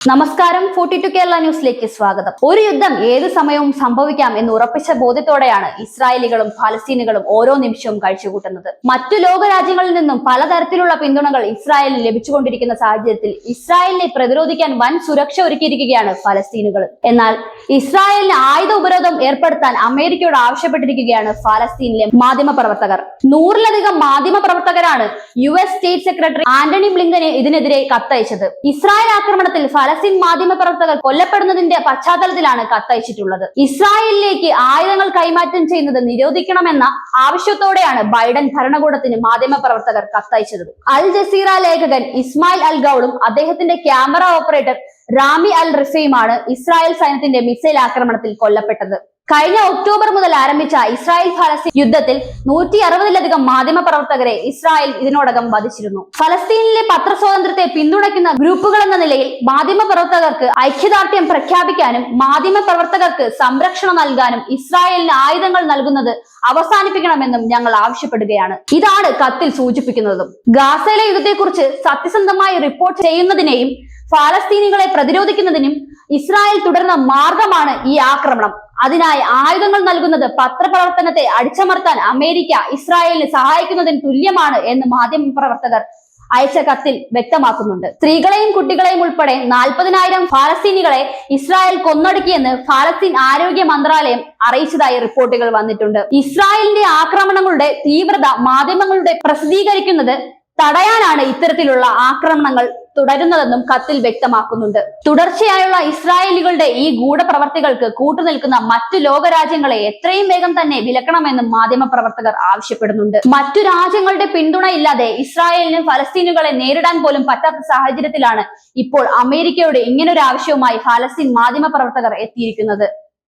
നമസ്കാരം. Forty to Kerala ന്യൂസിലേക്ക് സ്വാഗതം. ഒരു യുദ്ധം ഏത് സമയവും സംഭവിക്കാം എന്ന് ഉറപ്പിച്ച ബോധ്യത്തോടെയാണ് ഇസ്രായേലികളും ഫലസ്തീനുകളും ഓരോ നിമിഷവും കഴിച്ചുകൂട്ടുന്നത്. മറ്റു ലോക രാജ്യങ്ങളിൽ നിന്നും പലതരത്തിലുള്ള പിന്തുണകൾ ഇസ്രായേലിന് ലഭിച്ചുകൊണ്ടിരിക്കുന്ന സാഹചര്യത്തിൽ ഇസ്രായേലിനെ പ്രതിരോധിക്കാൻ വൻ സുരക്ഷ ഒരുക്കിയിരിക്കുകയാണ് ഫലസ്തീനുകൾ. എന്നാൽ ഇസ്രായേലിന് ആയുധ ഉപരോധം ഏർപ്പെടുത്താൻ അമേരിക്കയോട് ആവശ്യപ്പെട്ടിരിക്കുകയാണ് ഫലസ്തീനിലെ മാധ്യമ പ്രവർത്തകർ നൂറിലധികം മാധ്യമ പ്രവർത്തകരാണ് U S state secretary Antony ബ്ലിങ്കന് ഇതിനെതിരെ കത്തയച്ചത്. ഇസ്രായേൽ ആക്രമണത്തിൽ ഫലസ്തീൻ മാധ്യമ പ്രവർത്തകർ കൊല്ലപ്പെടുന്നതിന്റെ പശ്ചാത്തലത്തിലാണ് കത്തയച്ചിട്ടുള്ളത്. ഇസ്രായേലിലേക്ക് ആയുധങ്ങൾ കൈമാറ്റം ചെയ്യുന്നത് നിരോധിക്കണമെന്ന ആവശ്യത്തോടെയാണ് ബൈഡൻ ഭരണകൂടത്തിന് മാധ്യമ പ്രവർത്തകർ കത്തയച്ചത്. അൽ ജസീറ ലേഖകൻ ഇസ്മായിൽ അൽ ഗൌളും അദ്ദേഹത്തിന്റെ ക്യാമറ ഓപ്പറേറ്റർ റാമി അൽ റിഫയുമാണ് ഇസ്രായേൽ സൈന്യത്തിന്റെ മിസൈൽ ആക്രമണത്തിൽ കൊല്ലപ്പെട്ടത്. കഴിഞ്ഞ ഒക്ടോബർ മുതൽ ആരംഭിച്ച ഇസ്രായേൽ ഫലസ്തീൻ യുദ്ധത്തിൽ നൂറ്റി അറുപതിലധികം മാധ്യമ പ്രവർത്തകരെ ഇസ്രായേൽ ഇതിനോടകം വധിച്ചിരുന്നു. ഫലസ്തീനിലെ പത്രസ്വാതന്ത്ര്യത്തെ പിന്തുണയ്ക്കുന്ന ഗ്രൂപ്പുകൾ എന്ന നിലയിൽ മാധ്യമ പ്രവർത്തകർക്ക് ഐക്യദാർഢ്യം പ്രഖ്യാപിക്കാനും മാധ്യമ പ്രവർത്തകർക്ക് സംരക്ഷണം നൽകാനും ഇസ്രായേലിന് ആയുധങ്ങൾ നൽകുന്നത് അവസാനിപ്പിക്കണമെന്നും ഞങ്ങൾ ആവശ്യപ്പെടുകയാണ്. ഇതാണ് കത്തിൽ സൂചിപ്പിക്കുന്നതും. ഗാസയിലെ യുദ്ധത്തെക്കുറിച്ച് സത്യസന്ധമായി റിപ്പോർട്ട് ചെയ്യുന്നതിനെയും ഫലസ്തീനികളെ പ്രതിരോധിക്കുന്നതിനും ഇസ്രായേൽ തുടർന്ന മാർഗമാണ് ഈ ആക്രമണം. അതിനായി ആയുധങ്ങൾ നൽകുന്നത് പത്രപ്രവർത്തനത്തെ അടിച്ചമർത്താൻ അമേരിക്ക ഇസ്രായേലിന് സഹായിക്കുന്നതിന് തുല്യമാണ് എന്ന് മാധ്യമ പ്രവർത്തകർ അയച്ച കത്തിൽ വ്യക്തമാക്കുന്നുണ്ട്. സ്ത്രീകളെയും കുട്ടികളെയും ഉൾപ്പെടെ നാൽപ്പതിനായിരം ഫലസ്തീനികളെ ഇസ്രായേൽ കൊന്നൊടുക്കിയെന്ന് ഫലസ്തീൻ ആരോഗ്യ മന്ത്രാലയം അറിയിച്ചതായി റിപ്പോർട്ടുകൾ വന്നിട്ടുണ്ട്. ഇസ്രായേലിന്റെ ആക്രമണങ്ങളുടെ തീവ്രത മാധ്യമങ്ങളുടെ പ്രസിദ്ധീകരിക്കുന്നത് തടയാനാണ് ഇത്തരത്തിലുള്ള ആക്രമണങ്ങൾ തുടരുന്നതെന്നും കത്തിൽ വ്യക്തമാക്കുന്നുണ്ട്. തുടർച്ചയായുള്ള ഇസ്രായേലികളുടെ ഈ ഗൂഢപ്രവർത്തികൾക്ക് കൂട്ടുനിൽക്കുന്ന മറ്റു ലോകരാജ്യങ്ങളെ എത്രയും വേഗം തന്നെ വിലക്കണമെന്നും മാധ്യമ പ്രവർത്തകർ ആവശ്യപ്പെടുന്നുണ്ട്. മറ്റു രാജ്യങ്ങളുടെ പിന്തുണ ഇല്ലാതെ ഇസ്രായേലിനും ഫലസ്തീനുകളെ നേരിടാൻ പോലും പറ്റാത്ത സാഹചര്യത്തിലാണ് ഇപ്പോൾ അമേരിക്കയുടെ ഇങ്ങനൊരു ആവശ്യവുമായി ഫലസ്തീൻ മാധ്യമ പ്രവർത്തകർ എത്തിയിരിക്കുന്നത്.